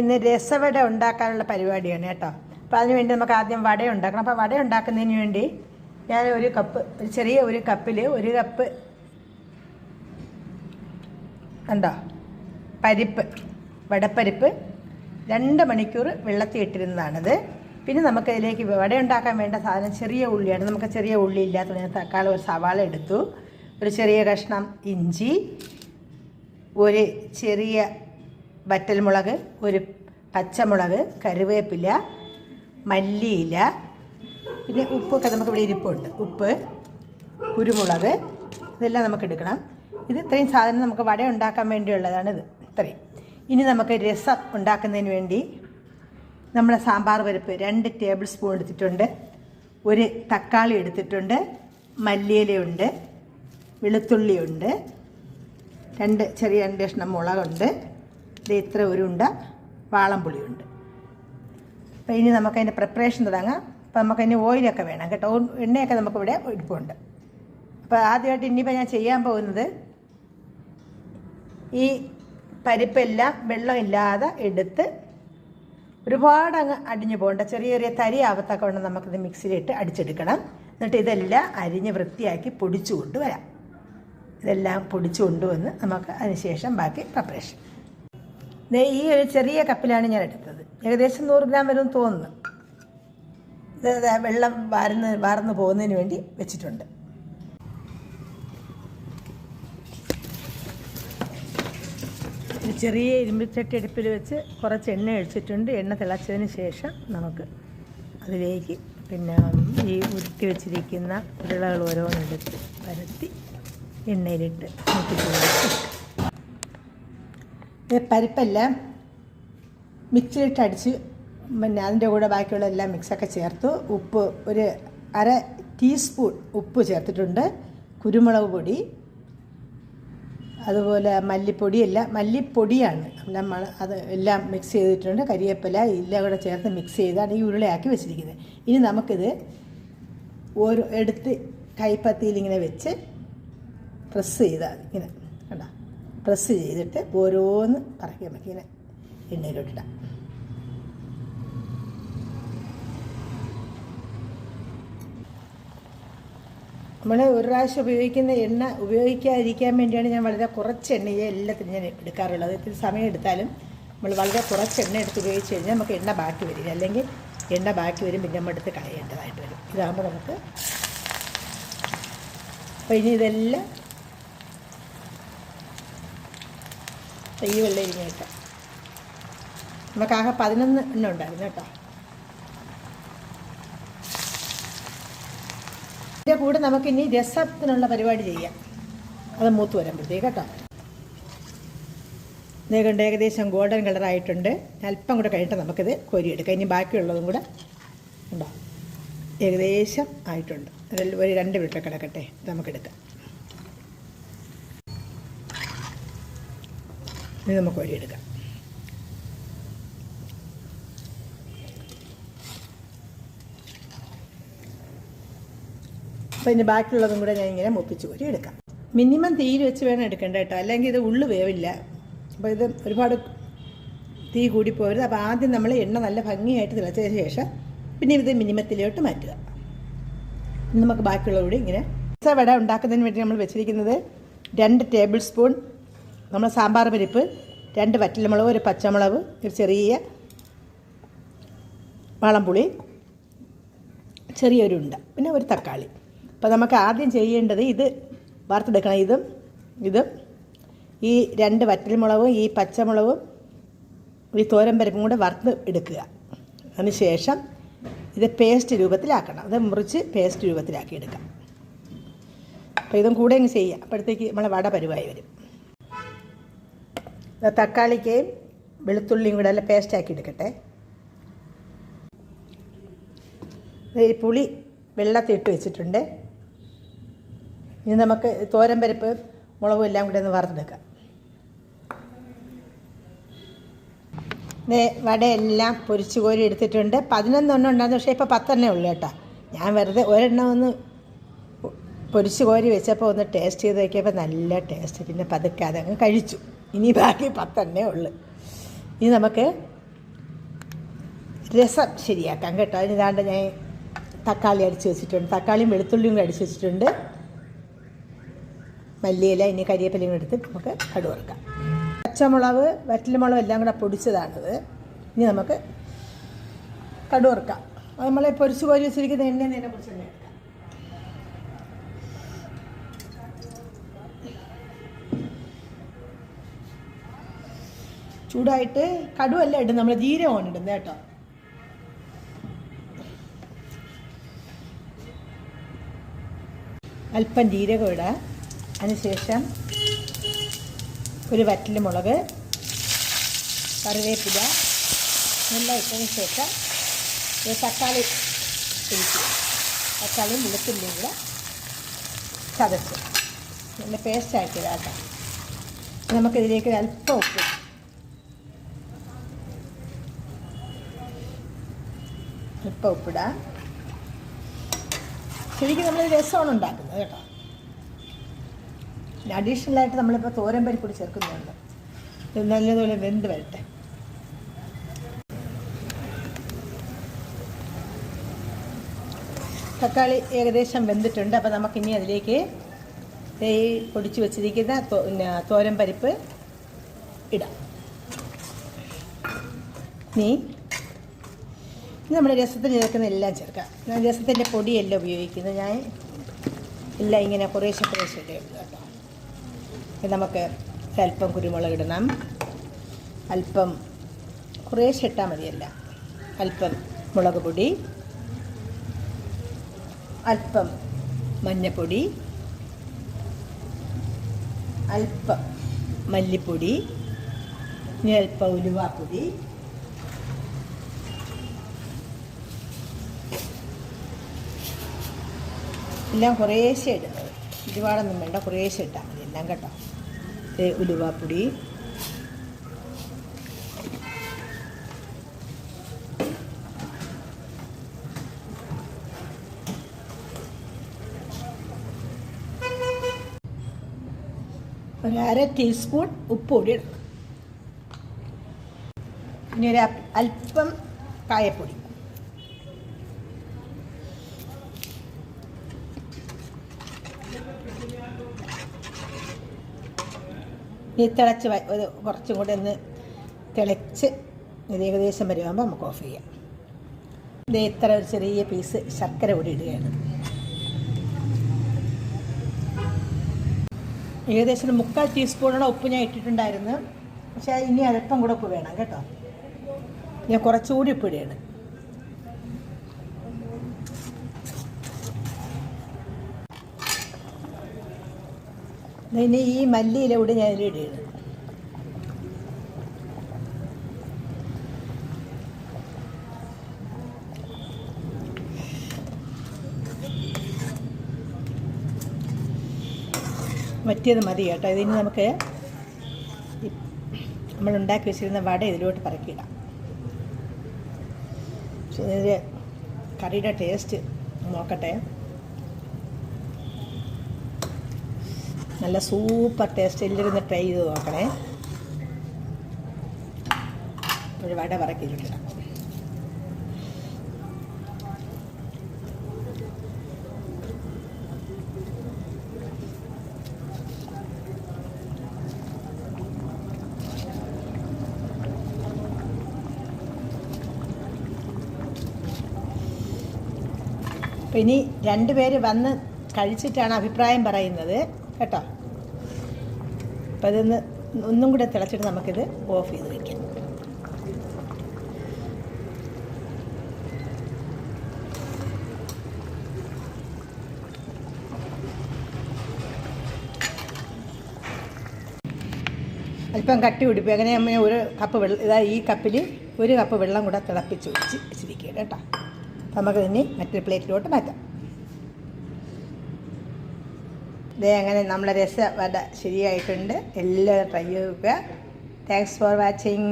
ഇന്ന് രസവട ഉണ്ടാക്കാനുള്ള പരിപാടിയാണ് കേട്ടോ. അപ്പോൾ അതിന് വേണ്ടി നമുക്ക് ആദ്യം വട ഉണ്ടാക്കണം. അപ്പോൾ വട ഉണ്ടാക്കുന്നതിന് വേണ്ടി ഞാൻ ഒരു കപ്പ് ഒരു ചെറിയ ഒരു കപ്പിൽ ഒരു കപ്പ് ഉണ്ടോ പരിപ്പ് വടപ്പരിപ്പ് രണ്ട് മണിക്കൂർ വെള്ളത്തിൽ ഇട്ടിരുന്നതാണത്. പിന്നെ നമുക്ക് ഇതിലേക്ക് വട ഉണ്ടാക്കാൻ വേണ്ട സാധനം ചെറിയ ഉള്ളിയാണ്. നമുക്ക് ചെറിയ ഉള്ളി ഇല്ലാത്തതുകൊണ്ട് ഞാൻ തക്കാളി ഒരു സവാള എടുത്തു. ഒരു ചെറിയ കഷ്ണം ഇഞ്ചി ഒരു ചെറിയ വറ്റൽമുളക് ഒരു പച്ചമുളക് കറിവേപ്പില മല്ലിയില പിന്നെ ഉപ്പൊക്കെ നമുക്ക് ഇവിടെ ഇരിപ്പുണ്ട്. ഉപ്പ് കുരുമുളക് ഇതെല്ലാം നമുക്ക് എടുക്കണം. ഇത് ഇത്രയും സാധനം നമുക്ക് വട ഉണ്ടാക്കാൻ വേണ്ടിയുള്ളതാണ് ഇത്. ഇത്രയും. ഇനി നമുക്ക് രസം ഉണ്ടാക്കുന്നതിന് വേണ്ടി നമ്മുടെ സാമ്പാർ പരിപ്പ് രണ്ട് ടേബിൾ സ്പൂൺ എടുത്തിട്ടുണ്ട്. ഒരു തക്കാളി എടുത്തിട്ടുണ്ട്. മല്ലിയിലയുണ്ട്. വെളുത്തുള്ളിയുണ്ട്. രണ്ട് ചെറിയ രണ്ട് കഷ്ണം മുളകുണ്ട്. ഇത് ഇത്ര ഒരു ഉണ്ട വാളംപുളിയുണ്ട്. അപ്പോൾ ഇനി നമുക്കതിന്റെ പ്രിപ്പറേഷൻ തുടങ്ങാം. അപ്പോൾ നമുക്കതിന് ഓയിലൊക്കെ വേണം കേട്ടോ. എണ്ണയൊക്കെ നമുക്കിവിടെ ഇരിപ്പുണ്ട് അപ്പോൾ ആദ്യമായിട്ട് ഇനിയിപ്പോൾ ഞാൻ ചെയ്യാൻ പോകുന്നത് ഈ പരിപ്പെല്ലാം വെള്ളമില്ലാതെ എടുത്ത് ഒരുപാട് അങ്ങ് അടിഞ്ഞു പോകേണ്ട ചെറിയ ചെറിയ തരി ആവത്തൊക്കെ കൊണ്ട് നമുക്കിത് മിക്സിയിലിട്ട് അടിച്ചെടുക്കണം. എന്നിട്ട് ഇതെല്ലാം അരിഞ്ഞ് വൃത്തിയാക്കി പൊടിച്ചു കൊണ്ടുവരാം ഇതെല്ലാം പൊടിച്ചു കൊണ്ടുവന്ന് നമുക്ക് അതിനുശേഷം ബാക്കി പ്രിപ്പറേഷൻ ദേ ഈ ഒരു ചെറിയ കപ്പിലാണ് ഞാൻ എടുത്തത്. ഏകദേശം നൂറ് ഗ്രാം വരും തോന്നുന്നു. വെള്ളം വാരുന്ന വാർന്ന് പോകുന്നതിന് വേണ്ടി വെച്ചിട്ടുണ്ട്. ഒരു ചെറിയ ഇരുമ്പിച്ചട്ടി അടുപ്പിൽ വെച്ച് കുറച്ച് എണ്ണ ഒഴിച്ചിട്ടുണ്ട്. എണ്ണ തിളച്ചതിന് ശേഷം നമുക്ക് അതിലേക്ക് പിന്നെ ഈ ഉരുട്ടി വെച്ചിരിക്കുന്ന ഉരുളകൾ ഓരോന്നെടുത്ത് പരത്തി എണ്ണയിലിട്ട് ഇത് പരിപ്പെല്ലാം. മിക്സിയിലിട്ട് അടിച്ച് പിന്നെ അതിന്റെ കൂടെ ബാക്കിയുള്ള എല്ലാം മിക്സൊക്കെ ചേർത്ത്. ഉപ്പ് ഒരു അര ടീസ്പൂൺ ഉപ്പ് ചേർത്തിട്ടുണ്ട്. കുരുമുളക് പൊടി. അതുപോലെ മല്ലിപ്പൊടി എല്ലാം മല്ലിപ്പൊടിയാണ്. നമ്മൾ അത് എല്ലാം മിക്സ് ചെയ്തിട്ടുണ്ട്. കരിയേപ്പില എല്ലാം കൂടെ ചേർത്ത് മിക്സ് ചെയ്താണ് ഈ ഉരുളയാക്കി വെച്ചിരിക്കുന്നത്. ഇനി നമുക്കിത് ഓരോ എടുത്ത് കൈപ്പത്തിയിൽ ഇങ്ങനെ വെച്ച് പ്രസ് ചെയ്താൽ ഇങ്ങനെ. പ്രസ് ചെയ്തിട്ട് ഓരോന്ന് പറക്കി നമുക്ക് ഇങ്ങനെ എണ്ണയിലോട്ടിടാം. നമ്മൾ ഒരു പ്രാവശ്യം ഉപയോഗിക്കുന്ന എണ്ണ ഉപയോഗിക്കാതിരിക്കാൻ വേണ്ടിയാണ് ഞാൻ വളരെ കുറച്ച് എണ്ണയെ എല്ലാത്തിനും ഞാൻ എടുക്കാറുള്ളത്. ഇത്തിരി സമയം എടുത്താലും നമ്മൾ വളരെ കുറച്ച് എണ്ണ എടുത്ത് ഉപയോഗിച്ച് കഴിഞ്ഞാൽ നമുക്ക് എണ്ണ ബാക്കി വരില്ല അല്ലെങ്കിൽ എണ്ണ ബാക്കി വരും പിന്നെ നമ്മൾ എടുത്ത് കളയേണ്ടതായിട്ട് വരും. ഇതാകുമ്പോൾ നമുക്ക് അപ്പോൾ ഇനി ഇതെല്ലാം ഈ വെള്ളം ഇരിഞ്ഞിട്ട് നമുക്കാകെ പതിനൊന്ന് എണ്ണ ഉണ്ടായിരുന്നു കേട്ടോ. ഇതിന്റെ കൂടെ നമുക്ക് ഇനി രസത്തിനുള്ള പരിപാടി ചെയ്യാം. അത് മൂത്ത് വരുമ്പോഴത്തേക്ക് കേട്ടോ. ഇതേക്കൊണ്ട് കൊണ്ട് ഏകദേശം ഗോൾഡൻ കളറായിട്ടുണ്ട് അല്പം കൂടെ കഴിഞ്ഞിട്ട് നമുക്കിത് കോരിയെടുക്കാം. ഇനി ബാക്കിയുള്ളതും കൂടെ ഉണ്ടോ? ഏകദേശം ആയിട്ടുണ്ട്. അതിൽ ഒരു രണ്ട് മിനിറ്റ് കിടക്കട്ടെ. നമുക്കെടുക്കാം. ഇത് നമുക്ക് വരിയെടുക്കാം അപ്പോൾ ഇതിന്റെ ബാക്കിയുള്ളതും കൂടെ ഞാൻ ഇങ്ങനെ മുപ്പിച്ച് കോരി എടുക്കാം. മിനിമം തീയിൽ വെച്ച് വേണം എടുക്കേണ്ട കേട്ടോ. അല്ലെങ്കിൽ ഇത് ഉള്ളു വേവില്ല. അപ്പോൾ ഇത് ഒരുപാട് തീ കൂടി പോരുത്. അപ്പോൾ ആദ്യം നമ്മൾ എണ്ണ നല്ല ഭംഗിയായിട്ട് തിളച്ചതിന് ശേഷം പിന്നെ ഇത് മിനിമത്തിലോട്ട് മാറ്റുക. ഇനി നമുക്ക് ബാക്കിയുള്ളത് കൂടി ഇങ്ങനെ. വട ഉണ്ടാക്കുന്നതിന് വേണ്ടി നമ്മൾ വെച്ചിരിക്കുന്നത് രണ്ട് ടേബിൾ സ്പൂൺ നമ്മൾ സാമ്പാർ പരിപ്പ് രണ്ട് വറ്റൽമുളക് ഒരു പച്ചമുളക് ഒരു ചെറിയ വളംപുളി ചെറിയൊരു ഉണ്ട പിന്നെ ഒരു തക്കാളി. അപ്പോൾ നമുക്ക് ആദ്യം ചെയ്യേണ്ടത് ഇത് വറുത്തെടുക്കണം. ഇതും ഇതും ഈ രണ്ട് വറ്റൽമുളകും ഈ പച്ചമുളകും ഈ തോരൻ പരിപ്പും കൂടെ വറുത്ത് എടുക്കുക. അതിനുശേഷം ഇത് പേസ്റ്റ് രൂപത്തിലാക്കണം. അത് മുറിച്ച് പേസ്റ്റ് രൂപത്തിലാക്കി എടുക്കാം. അപ്പോൾ ഇതും കൂടെ അങ്ങ് ചെയ്യുക അപ്പോഴത്തേക്ക് നമ്മളെ വട പരുവായി വരും. തക്കാളിക്കയും വെളുത്തുള്ളിയും കൂടെ എല്ലാം പേസ്റ്റാക്കി എടുക്കട്ടെ. പുളി വെള്ളത്തിൽ ഇട്ട് വെച്ചിട്ടുണ്ട്. ഇനി നമുക്ക് തോരൻ പരിപ്പ് മുളകും എല്ലാം കൂടെ ഒന്ന് വറുത്തെടുക്കാം. വടയെല്ലാം പൊരിച്ച് കോരി എടുത്തിട്ടുണ്ട്. പതിനൊന്നെണ്ണം ഉണ്ടായിരുന്നു പക്ഷേ ഇപ്പോൾ പത്തെണ്ണേ ഉള്ളൂ കേട്ടോ. ഞാൻ വെറുതെ ഒരെണ്ണം ഒന്ന് പൊരിച്ച് കോരി വെച്ചപ്പോൾ ഒന്ന് ടേസ്റ്റ് ചെയ്ത് നോക്കിയപ്പോൾ നല്ല ടേസ്റ്റ് പിന്നെ പതുക്കെ അതങ്ങ് കഴിച്ചു. ഇനി ബാക്കി പത്തെണ്ണേ ഉള്ളു. ഇനി നമുക്ക് രസം ശരിയാക്കാം കേട്ടോ. അതിന് ഇതാണ്ട് ഞാൻ തക്കാളി അടിച്ച് വെച്ചിട്ടുണ്ട്. തക്കാളിയും വെളുത്തുള്ളിയും കൂടി അടിച്ച് വെച്ചിട്ടുണ്ട്. മല്ലിയില ഇനി കരിയേപ്പിലയും എടുത്ത് നമുക്ക് കടുവറക്കാം വറുക്കാം. പച്ചമുളക് വറ്റൽമുളക് എല്ലാം കൂടെ പൊടിച്ചതാണിത്. ഇനി നമുക്ക് കടുവറക്കാം വറുക്കാം. അത് നമ്മളെ പൊരിച്ച് കോരി വെച്ചിരിക്കുന്ന എണ്ണ തന്നെ പൊരിച്ച് ചൂടായിട്ട് കടുവല്ല ഇടും നമ്മൾ ജീരകമാണ് ഇടുന്നത് കേട്ടോ. അല്പം ജീരകം ഇടാം. അതിനുശേഷം ഒരു വറ്റൽ മുളക് കറിവേപ്പില എല്ലാം ഇട്ടതിന് ശേഷം ഒരു തക്കാളി ഒഴിക്കുക തക്കാളിയും വെളുത്തുള്ളിയും കൂടെ ചതച്ച്. നല്ല പേസ്റ്റായിട്ട് ഇതാക്കാം നമുക്കിതിലേക്ക് അല്പം ഉപ്പ് അല്പം ഉപ്പിടാം ശരിക്കും നമ്മൾ രസമാണ് ഉണ്ടാക്കുന്നത് കേട്ടോ. പിന്നെ അഡീഷണലായിട്ട് നമ്മളിപ്പോൾ തോരൻ പരിപ്പൊടി ചേർക്കുന്നുണ്ട്. ഇത് നല്ലതുപോലെ വെന്ത് വരട്ടെ. തക്കാളി ഏകദേശം വെന്തിട്ടുണ്ട്. അപ്പോൾ നമുക്കിനി അതിലേക്ക് ഈ പൊടിച്ച് വെച്ചിരിക്കുന്ന തോ- പിന്നെ തോരൻ പരിപ്പ് ഇടാം. നീ ഇത് നമ്മുടെ രസത്തിന് ചേർക്കുന്ന എല്ലാം ചേർക്കാം. ഞാൻ രസത്തിന്റെ പൊടിയല്ല ഉപയോഗിക്കുന്നത്. ഞാൻ എല്ലാം ഇങ്ങനെ കുറേശ്ശെ കുറേശ്ശെ കേട്ടോ. നമുക്ക് അല്പം കുരുമുളക് ഇടണം. അല്പം കുറേശ്ശെ ഇട്ടാൽ മതിയല്ല. അല്പം മുളക് പൊടി. അല്പം മഞ്ഞപ്പൊടി. അല്പം മല്ലിപ്പൊടി. ഇനി അല്പം ഉലുവാപ്പൊടി. എല്ലാം കുറേശ്ശെ ഇടുന്നത് ഒരുപാടൊന്നും വേണ്ട കുറേശ്ശെ ഇട്ടാൽ മതി. എല്ലാം കേട്ടോ. ഉലുവാപ്പൊടി. ഒരു അര ടീസ്പൂൺ ഉപ്പ് പൊടി ഇടണം ഒരു അല്പം കായപ്പൊടി ഇനി തിളച്ച് ഒരു കുറച്ചും കൂടെ ഒന്ന് തിളച്ച് ഇത് ഏകദേശം വരുമ്പോൾ നമുക്ക് ഓഫ് ചെയ്യാം. ഇത് ഇത്ര ഒരു ചെറിയ പീസ് ശർക്കര കൂടി ഇടുകയാണ്. ഏകദേശം ഒരു മുക്കാൽ ടീസ്പൂണോടെ ഉപ്പ് ഞാൻ ഇട്ടിട്ടുണ്ടായിരുന്നു. പക്ഷേ ഇനി അല്പം കൂടെ ഉപ്പ് വേണം കേട്ടോ. ഞാൻ കുറച്ചുകൂടി ഉപ്പ് ഇടുകയാണ്. ഇനി ഈ മല്ലിയില കൂടി ഞാൻ ഇടുന്നു മറ്റേത് മതി കേട്ടോ. ഇതിന് നമുക്ക് നമ്മൾ ഉണ്ടാക്കി വെച്ചിരുന്ന വട ഇതിലോട്ട് പറക്കിയിടാം പക്ഷേ ഇതിന്റെ കറിയുടെ ടേസ്റ്റ് നോക്കട്ടെ. നല്ല സൂപ്പർ ടേസ്റ്റ്. എല്ലാവരും ട്രൈ ചെയ്ത് നോക്കണേ. ഒരു വട പറക്കിയിട്ടിടാം അപ്പം ഇനി രണ്ട് പേര് വന്ന് കഴിച്ചിട്ടാണ് അഭിപ്രായം പറയുന്നത്. കേട്ടോ. അപ്പം അതൊന്ന് ഒന്നും കൂടെ തിളച്ചിട്ട് നമുക്കിത് ഓഫ് ചെയ്ത് വയ്ക്കാം അല്പം കട്ടി പിടിപ്പ് അങ്ങനെ അമ്മ ഒരു കപ്പ് വെള്ളം ഇതാ ഈ കപ്പിൽ ഒരു കപ്പ് വെള്ളം കൂടെ തിളപ്പിച്ച് വെച്ച് വെച്ചിരിക്കുക കേട്ടോ. നമുക്ക് ഇനി മറ്റൊരു പ്ലേറ്റിലോട്ട് മാറ്റാം. ഇതേ അങ്ങനെ നമ്മളെ രസവട ശരിയായിട്ടുണ്ട്. എല്ലാവരും ട്രൈ ചെയ്യുക താങ്ക്സ് ഫോർ വാച്ചിങ്